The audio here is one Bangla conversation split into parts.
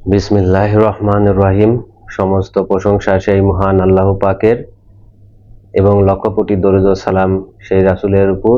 বিসমিল্লাহ রহমান রহিম সমস্ত প্রশংসা সেই মহান আল্লাহ পাকের এবং লক্ষ কোটি দরুদ সালাম সেই রাসুলের উপর।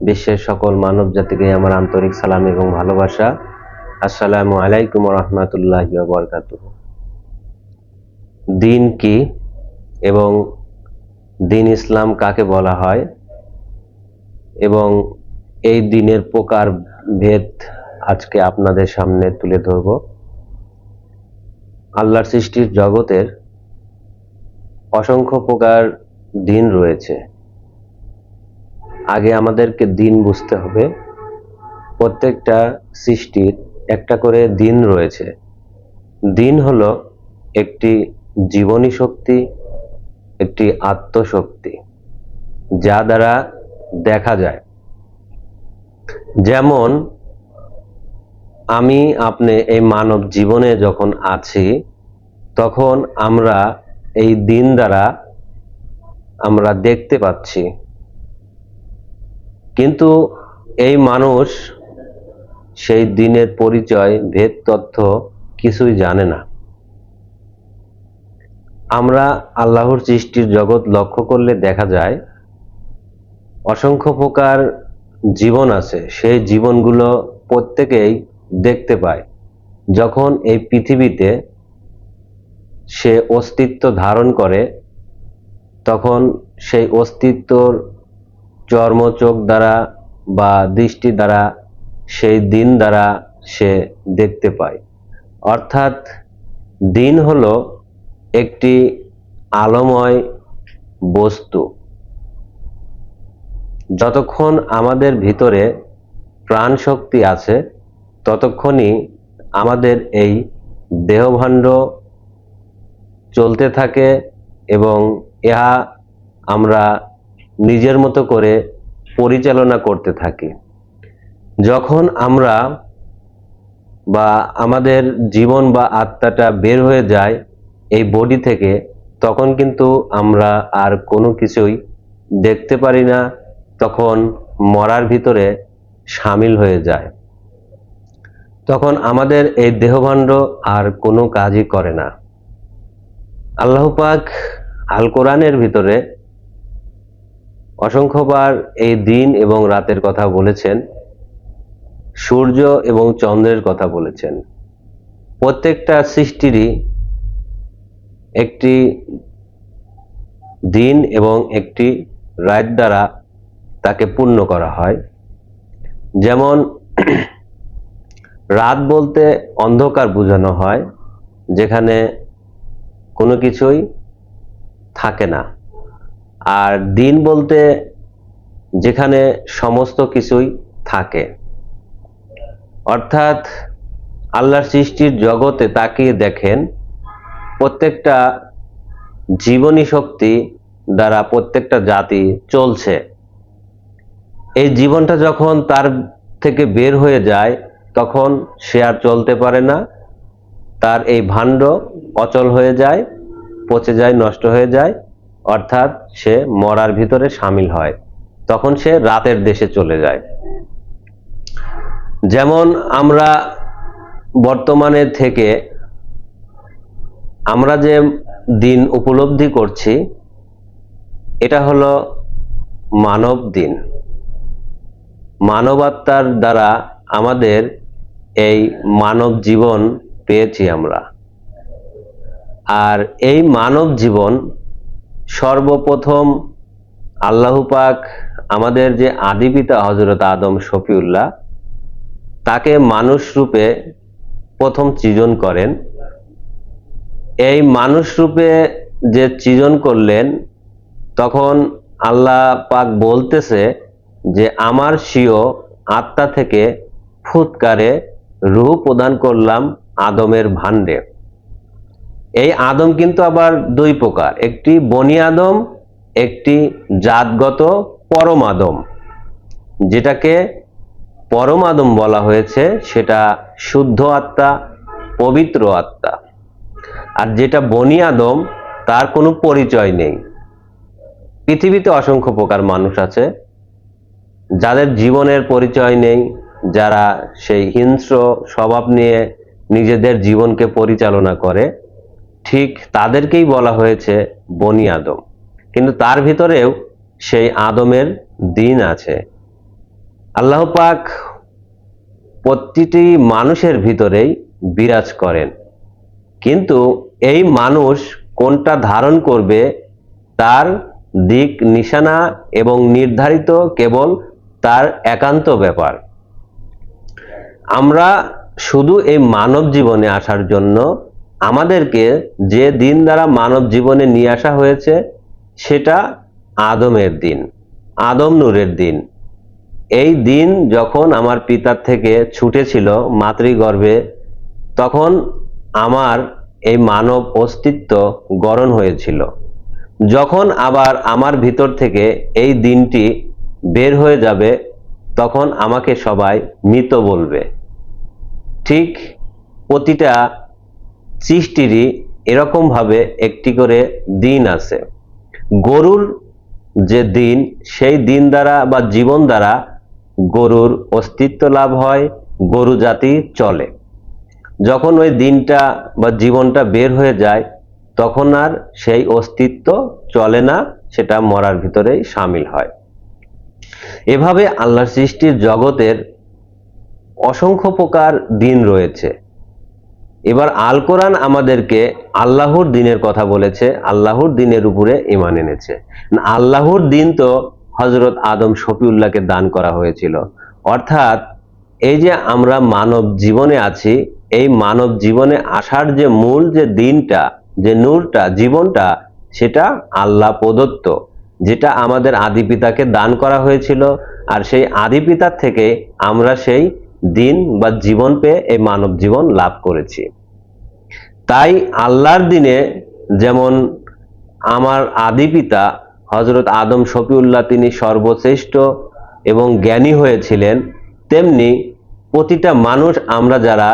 বিশ্বের সকল মানব জাতিকে আমার আন্তরিক সালাম এবং ভালোবাসা। আসসালামু আলাইকুম রহমতুল্লাহ বরকাত দিন কি এবং দিন ইসলাম কাকে বলা হয়? এবং এই দিনের প্রকার ভেদ আজকে আপনাদের সামনে তুলে ধরব। আল্লাহর সৃষ্টির জগতের অসংখ্য প্রকার দিন রয়েছে। আগে আমাদেরকে দিন বুঝতে হবে। প্রত্যেকটা সৃষ্টির একটা করে দিন রয়েছে। দিন হলো একটি জীবনী শক্তি, একটি আত্মশক্তি, যা দ্বারা দেখা যায়। যেমন আমি আপনি এই মানব জীবনে যখন আছি, তখন আমরা এই দিন দ্বারা আমরা দেখতে পাচ্ছি। কিন্তু এই মানুষ সেই দিনের পরিচয়, ভেদ তথ্য কিছুই জানে না। আমরা আল্লাহর সৃষ্টির জগৎ লক্ষ্য করলে দেখা যায়, অসংখ্য প্রকার জীবন আছে। সেই জীবনগুলো প্রত্যেকেই দেখতে পায়। যখন এই পৃথিবীতে সে অস্তিত্ব ধারণ করে, তখন সেই অস্তিত্বর চর্মচোখ দ্বারা বা দৃষ্টি দ্বারা, সেই দিন দ্বারা সে দেখতে পায়। অর্থাৎ দিন হল একটি আলোময় বস্তু। যতক্ষণ আমাদের ভিতরে প্রাণ শক্তি আছে ততক্ষণই আমাদের এই দেহভাণ্ড চলতে থাকে এবং ইহা আমরা নিজের মতো করে পরিচালনা করতে থাকি। যখন আমরা বা আমাদের জীবন বা আত্মাটা বের হয়ে যায় এই বডি থেকে, তখন কিন্তু আমরা আর কোনো কিছুই দেখতে পারি না, তখন মরার ভিতরে সামিল হয়ে যায়। তখন আমাদের এই দেহভাণ্ড আর কোনো কাজই করে না। আল্লাহ পাক আল কোরআনের ভিতরে অসংখ্যবার এই দিন এবং রাতের কথা বলেছেন, সূর্য এবং চন্দ্রের কথা বলেছেন। প্রত্যেকটা সৃষ্টিরই একটি দিন এবং একটি রাত দ্বারা তাকে পূর্ণ করা হয়। যেমন রাত বলতে অন্ধকার বোঝানো হয়, যেখানে কোনো কিছুই থাকে না। আর দিন বলতে যেখানে সমস্ত কিছুই থাকে। অর্থাৎ আল্লাহর সৃষ্টির জগতে তাকিয়ে দেখেন, প্রত্যেকটা জীবনী শক্তি দ্বারা প্রত্যেকটা জাতি চলছে। এই জীবনটা যখন তার থেকে বের হয়ে যায় তখন সে আর চলতে পারে না। তার এই ভাণ্ড অচল হয়ে যায়, পচে যায়, নষ্ট হয়ে যায়, অর্থাৎ সে মরার ভিতরে সামিল হয়। তখন সে রাতের দেশে চলে যায়। যেমন আমরা বর্তমানে থেকে আমরা যে দিন উপলব্ধি করছি, এটা হলো মানব দিন। মানবাত্মার দ্বারা আমাদের এই মানব জীবন পেয়েছি আমরা। আর এই মানব জীবন সর্বপ্রথম আল্লাহ পাক আমাদের যে আদি পিতা হজরত আদম শফিউল্লাহ, তাকে মানুষ রূপে প্রথম সৃজন করেন। এই মানুষ রূপে যে সৃজন করলেন, তখন আল্লাহ পাক বলতেছে যে, আমার সিও আত্মা থেকে ফুৎকারে রুহ প্রদান করলাম আদমের ভাণ্ডে। এই আদম কিন্তু আবার দুই প্রকার, একটি বনি আদম, একটি জাতগত পরম আদম। যেটাকে পরম আদম বলা হয়েছে, সেটা শুদ্ধ আত্মা, পবিত্র আত্মা। আর যেটা বনি আদম, তার কোনো পরিচয় নেই। পৃথিবীতে অসংখ্য প্রকার মানুষ আছে, যাদের জীবনের পরিচয় নেই যারা সেই হিংস্র স্বভাব নিয়ে নিজেদের জীবনকে পরিচালনা করে, ঠিক তাদেরকেই বলা হয়েছে বনি আদম। কিন্তু তার ভিতরেও সেই আদমের দিন আছে। আল্লাহ পাক প্রতিটি মানুষের ভিতরেই বিরাজ করেন। কিন্তু এই মানুষ কোনটা ধারণ করবে, তার দিক নিশানা এবং নির্ধারিত কেবল তার একান্ত ব্যাপার। আমরা শুধু এই মানব জীবনে আসার জন্য আমাদেরকে যে দিন দ্বারা মানব জীবনে নিয়ে আসা হয়েছে, সেটা আদমের দিন, আদম নূরের দিন। এই দিন যখন আমার পিতার থেকে ছুটেছিল মাতৃগর্ভে, তখন আমার এই মানব অস্তিত্ব গড়ন হয়েছিল। যখন আবার আমার ভিতর থেকে এই দিনটি বের হয়ে যাবে, তখন আমাকে সবাই মৃত বলবে। ঠিক প্রতিটা সৃষ্টিরই এরকমভাবে একটি করে দিন আছে। গরুর যে দিন, সেই দিন দ্বারা বা জীবন দ্বারা গরুর অস্তিত্ব লাভ হয়, গরু জাতি চলে। যখন ওই দিনটা বা জীবনটা বের হয়ে যায়, তখন আর সেই অস্তিত্ব চলে না, সেটা মরার ভিতরেই সামিল হয়। এভাবে আল্লাহ সৃষ্টির জগতের অসংখ্য প্রকার দিন রয়েছে। এবার আল কোরআন আমাদেরকে আল্লাহর দিনের কথা বলেছে, আল্লাহর দিনের উপরে ইমান এনেছে। আল্লাহর দিন তো হজরত আদম শফিউল্লাহকে দান করা হয়েছিল। অর্থাৎ এই যে আমরা মানব জীবনে আছি, এই মানব জীবনে আসার যে মূল যে দিনটা, যে নূরটা, জীবনটা, সেটা আল্লাহ প্রদত্ত, যেটা আমাদের আদি পিতাকে দান করা হয়েছিল। আর সেই আদি পিতার থেকে আমরা সেই দিন বা জীবন পেয়ে এই মানব জীবন লাভ করেছি। তাই আল্লাহর দিনে যেমন আমার আদি পিতা হজরত আদম শফিউল্লাহ তিনি সর্বশ্রেষ্ঠ এবং জ্ঞানী হয়েছিলেন, তেমনি প্রতিটা মানুষ আমরা যারা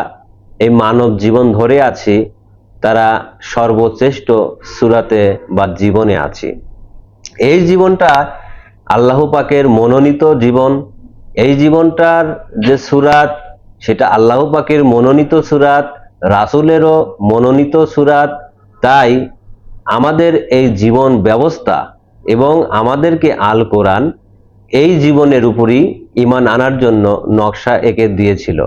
এই মানব জীবন ধরে আছি, তারা সর্বশ্রেষ্ঠ সুরাতে বা জীবনে আছি। এই জীবনটা আল্লাহ পাকের মনোনীত জীবন এই জীবনটার যে সুরাত, সেটা আল্লাহ পাকের মনোনীত সুরাত, রাসুলেরও মনোনীত সুরাত। তাই আমাদের এই জীবন ব্যবস্থা এবং আমাদেরকে আল কোরআন এই জীবনের উপরই ইমান আনার জন্য নকশা এঁকে দিয়েছিল।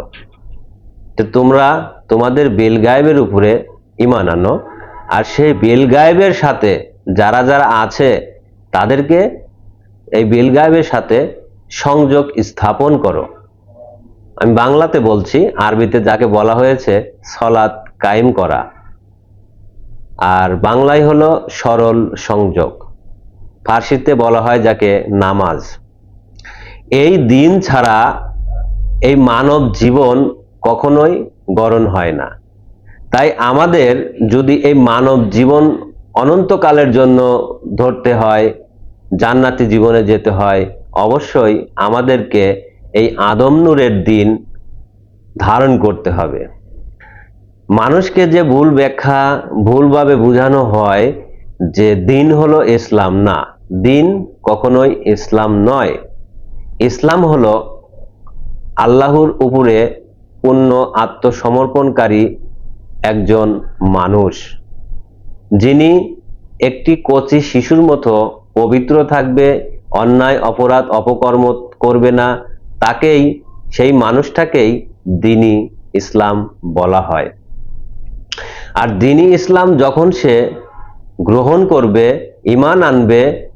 তো তোমরা তোমাদের বেল গায়েবের উপরে ইমান আনো। আর সেই বেল গায়েবের সাথে যারা যারা আছে, তাদেরকে এই বেল গায়েবের সাথে সংযোগ স্থাপন করো। আমি বাংলাতে বলছি, আরবিতে যাকে বলা হয়েছে, সলাৎ কায়েম করা। আর বাংলায় হলো সরল সংযোগ। ফার্সিতে বলা হয় যাকে নামাজ। এই দিন ছাড়া এই মানব জীবন কখনোই গরণ হয় না। তাই আমাদের যদি এই মানব জীবন অনন্তকালের জন্য ধরতে হয়, জান্নাতি জীবনে যেতে হয় অবশ্যই আমাদেরকে এই আদম নূরের দিন ধারণ করতে হবে। মানুষকে যে ভুল ব্যাখ্যা, ভুলভাবে বোঝানো হয় যে দিন হলো ইসলাম না। দিন কখনোই ইসলাম নয়। ইসলাম হলো আল্লাহর উপরে পূর্ণ আত্মসমর্পণকারী একজন মানুষ, যিনি একটি কচি শিশুর মতো পবিত্র থাকবে অন্যায়, অপরাধ, অপকর্ম করবে না, তাকেই, সেই মানুষটাকেই দিনী ইসলাম বলা হয়। আর দিনী ইসলাম যখন সে গ্রহণ করবে ইমান আনবে,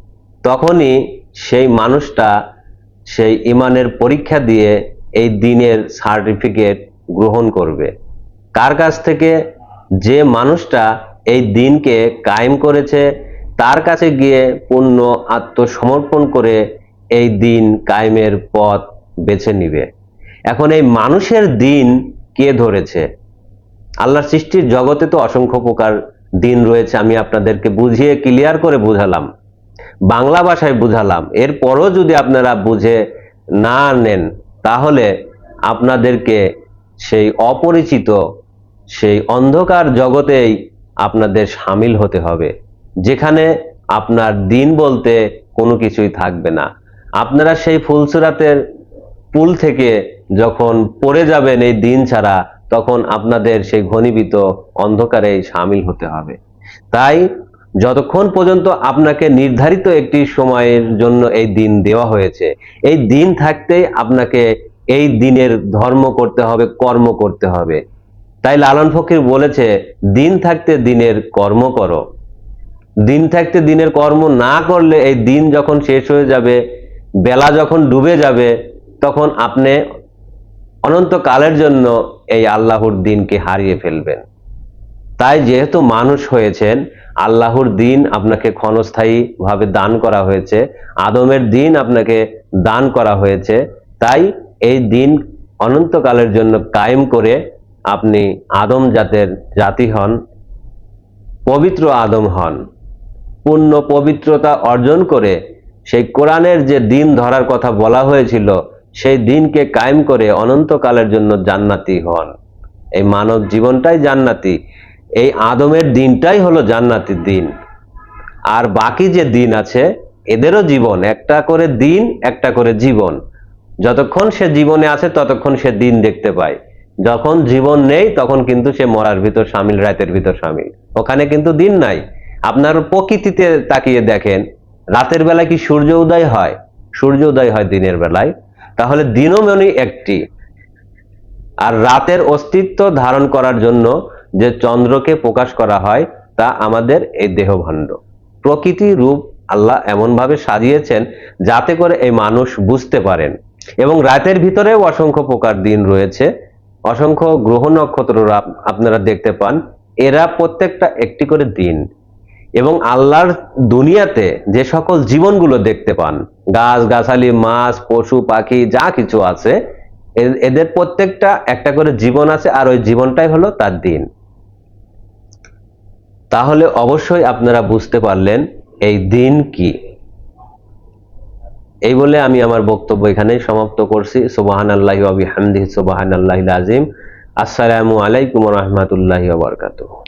তখনই সেই মানুষটা সেই ইমানের পরীক্ষা দিয়ে এই দিনের সার্টিফিকেট গ্রহণ করবে। কার কাছ থেকে? যে মানুষটা এই দিনকে কায়েম করেছে তার কাছে গিয়ে পূর্ণ আত্মসমর্পণ করে এই দিন কায়েমের পথ বেছে নিবে। এখন এই মানুষের দিন কে ধরেছে? আল্লাহর সৃষ্টির জগতে তো অসংখ্য প্রকার দিন রয়েছে, আমি আপনাদেরকে বুঝিয়ে ক্লিয়ার করে বুঝালাম। বাংলা ভাষায় বুঝালাম। এরপরও যদি আপনারা বুঝে না নেন, তাহলে আপনাদেরকে সেই অপরিচিত, সেই অন্ধকার জগতেই আপনাদের সামিল হতে হবে। যেখানে আপনার দিন বলতে কোনো কিছুই থাকবে না। আপনারা সেই ফুলসুরাতের পুল থেকে যখন পড়ে যাবেন এই দিন ছাড়া, তখন আপনাদের সেই ঘনীভূত অন্ধকারে সামিল হতে হবে। তাই যতক্ষণ পর্যন্ত আপনাকে নির্ধারিত একটি সময়ের জন্য এই দিন দেওয়া হয়েছে, এই দিন থাকতেই আপনাকে এই দিনের ধর্ম করতে হবে, কর্ম করতে হবে। তাই লালন ফকির বলেছে, দিন থাকতে দিনের কর্ম করো। দিন থাকতে দিনের কর্ম না করলে এই দিন যখন শেষ হয়ে যাবে, বেলা যখন ডুবে যাবে, তখন আপনি অনন্তকালের জন্য এই আল্লাহর দিনকে হারিয়ে ফেলবেন। তাই যেহেতু মানুষ হয়েছেন, আল্লাহর দিন আপনাকে ক্ষণস্থায়ী ভাবে দান করা হয়েছে, আদমের দিন আপনাকে দান করা হয়েছে, তাই এই দিন অনন্তকালের জন্য কায়েম করে আপনি আদম জাতের জাতি হন, পবিত্র আদম হন। পূর্ণ পবিত্রতা অর্জন করে সেই কোরআনের যে দিন ধরার কথা বলা হয়েছিল, সেই দিনকে কায়েম করে অনন্তকালের জন্য জান্নাতি হন। এই মানব জীবনটাই জান্নাতি। এই আদমের দিনটাই হলো জান্নাতির দিন। আর বাকি যে দিন আছে, এদেরও জীবন। একটা করে দিন, একটা করে জীবন। যতক্ষণ সে জীবনে আছে, ততক্ষণ সে দিন দেখতে পায়। যখন জীবন নেই, তখন কিন্তু সে মরার ভিতর সামিল, রাতের ভিতর সামিল। ওখানে কিন্তু দিন নাই। আপনার প্রকৃতিতে তাকিয়ে দেখেন, রাতের বেলায় কি সূর্য উদয় হয়? সূর্য উদয় হয় দিনের বেলায়। তাহলে দিনও মনে একটি। আর রাতের অস্তিত্ব ধারণ করার জন্য যে চন্দ্রকে প্রকাশ করা হয়, তা আমাদের এই দেহভাণ্ড। প্রকৃতি রূপ আল্লাহ এমনভাবে সাজিয়েছেন যাতে করে এই মানুষ বুঝতে পারেন। এবং রাতের ভিতরেও অসংখ্য প্রকার দিন রয়েছে। অসংখ্য গ্রহ নক্ষত্র আপ- আপনারা দেখতে পান। এরা প্রত্যেকটা একটি করে দিন। এবং আল্লাহর দুনিয়াতে যে সকল জীবনগুলো দেখতে পান গাছ গাছালি মাছ, পশু, পাখি, যা কিছু আছে এদের প্রত্যেকটা একটা করে জীবন আছে আর ওই জীবনটাই হলো তার দিন। তাহলে অবশ্যই আপনারা বুঝতে পারলেন এই দিন কি। এই বলে আমি আমার বক্তব্য এখানেই সমাপ্ত করছি। সুবাহান আল্লাহ আবি হামদি সুবাহান আল্লাহ আজিম আসসালামু আলাইকুম রহমতুল্লাহ বারকাতুহ।